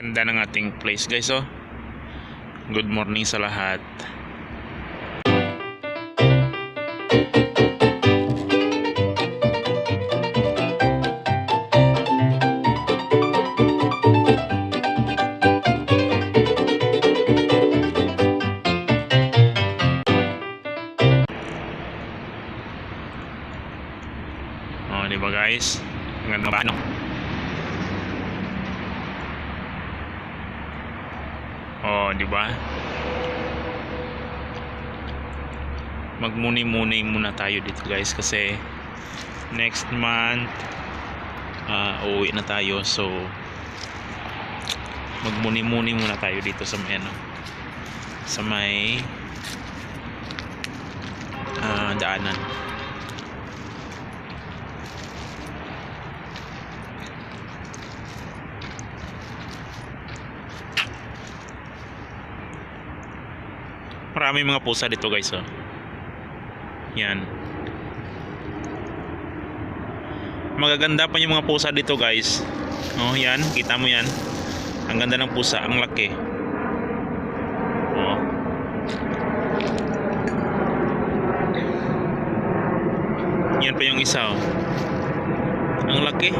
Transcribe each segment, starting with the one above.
Ganda ng ating place guys oh. Good morning sa lahat. Oh, di ba guys? Ang ganda ba ano? Oh, di ba? Magmuni-muni muna tayo dito guys kasi next month ah uuwi na tayo so magmuni-muni muna tayo dito sa may ano sa may ah, daanan. Marami mga pusa dito guys oh. Yan. Magaganda pa yung mga pusa dito guys. Oh, yan, kita mo yan. Ang ganda ng pusa, ang laki. Oh. Yan pa yung isa oh. Ang laki.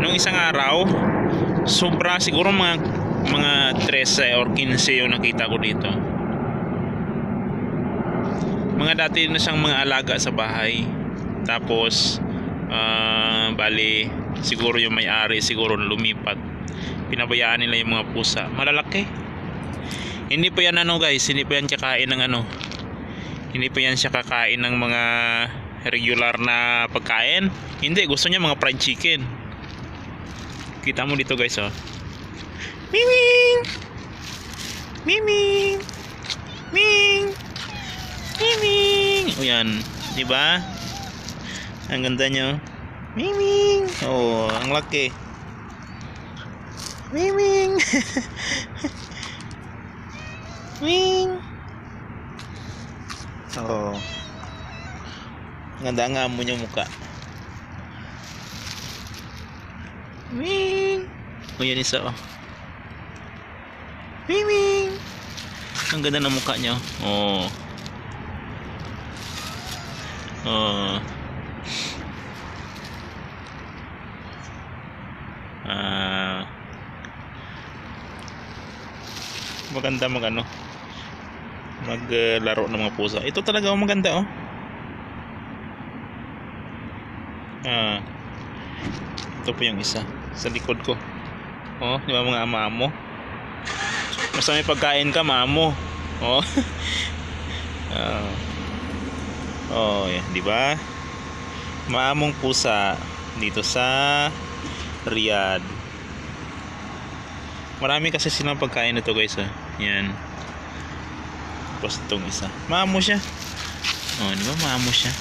Nung isang araw, sobra siguro mga mga 13 or 15 yung nakita ko dito. Mga dati na siyang mga alaga sa bahay. Tapos ah, bali siguro yung may-ari siguro lumipat. Pinabayaan nila yung mga pusa. Malalaki. Hindi pa yan ano guys, hindi pa yan kakain ng ano. Hindi pa yan siya kakain ng mga regular na pagkain. Hindi, gusto niya mga fried chicken. Kita mo dito guys oh. Miming! Miming! Ming! Miming! O yan, di ba? Ang ganda niyo. Miming! Oh, ang laki. Miming! Ming! Oh. Ang Ganda nga mo niya mukha. Ming! O yan isa oh. Miming! Ang ganda ng mukha niya. Oh. Oh. Ah. maganda mag ano maglaro ng mga pusa. Ito talaga oh, maganda oh. Ah. Ito po yung isa sa likod ko. Oh, di ba mga ama-amo? Basta may pagkain ka, maamo. Oh. oh. Oh, yan, di ba? Maamong pusa dito sa Riyadh. Marami kasi silang pagkain nito, guys, ah. Yan. Tapos itong isa. Maamo siya. Oh, di ba? Maamo siya.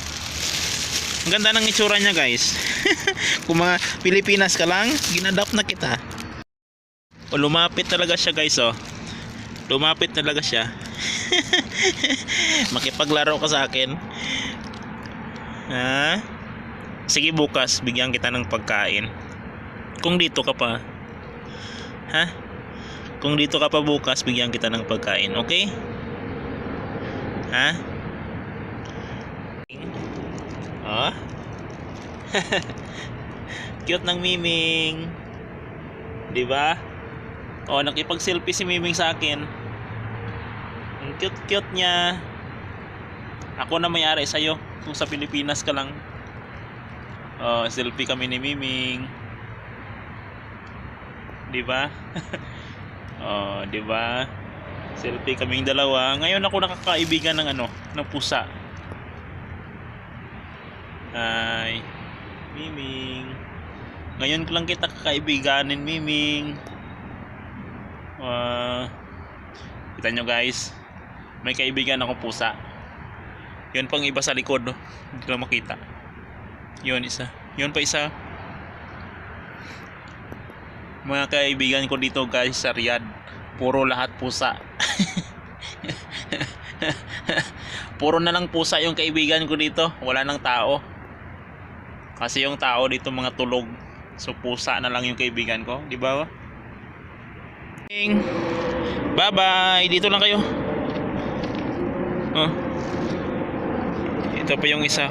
Ang ganda ng itsura niya, guys. Kung mga Pilipinas ka lang, ginadapt na kita. O lumapit talaga siya, guys, oh. Lumapit talaga siya. Makipaglaro ka sa akin. Ha? Sige bukas, bigyan kita ng pagkain. Kung dito ka pa. Ha? Kung dito ka pa bukas, bigyan kita ng pagkain, okay? Ha? Oh? Cute ng Miming. 'Di ba? Oh, nakipag-selfie si Miming sa akin. Ang cute-cute niya. Ako na may-ari sa'yo kung sa Pilipinas ka lang. Oh, selfie kami ni Miming. 'Di ba? oh, 'di ba? Selfie kaming dalawa. Ngayon ako nakakaibigan ng ano, ng pusa. Hi. Miming. Ngayon ko lang kita kakaibiganin, Miming. Ah, kita nyo guys, may kaibigan akong pusa. Yun pang iba sa likod, no? hindi ko makita. Yun isa. Yun pa isa. Mga kaibigan ko dito guys sa Riyadh, puro lahat pusa. puro na lang pusa yung kaibigan ko dito, wala nang tao. Kasi yung tao dito mga tulog. So pusa na lang yung kaibigan ko, di ba? Bye-bye. Dito lang kayo. Oh. Ito pa yung isa.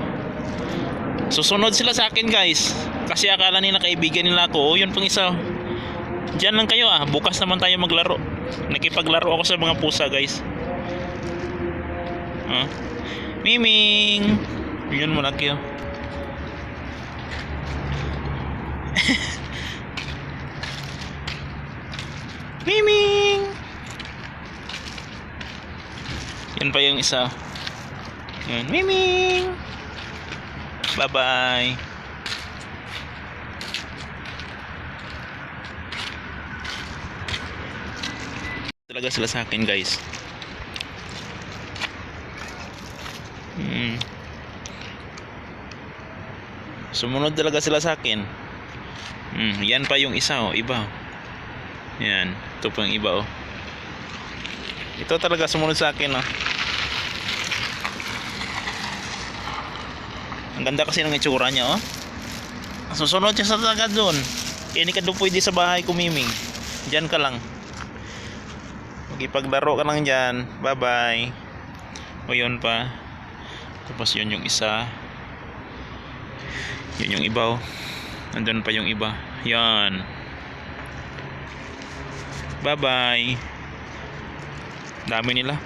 Susunod sila sa akin, guys. Kasi akala nila kaibigan nila ako. Oh, yun pang isa. Diyan lang kayo ah. Bukas naman tayo maglaro. Nakipaglaro ako sa mga pusa, guys. Ah. Miming. Yun mo lang kayo. Miming. Yan pa yung isa. Yan. Miming. Bye-bye. Talaga sila sa akin, guys. Hmm. Sumunod talaga sila sa akin. Hmm, yan pa yung isa oh, iba. Yan, ito pa yung iba oh. Ito talaga sumunod sa akin oh. Ang ganda kasi ng itsura niya oh. Susunod siya sa talaga doon. Hindi ka doon pwede sa bahay kumiming. Diyan ka lang. Magipaglaro ka lang dyan. Bye bye. O yun pa. Tapos yun yung isa. Yun yung iba oh. Nandun pa yung iba. Yan. Bye bye. Dami nila.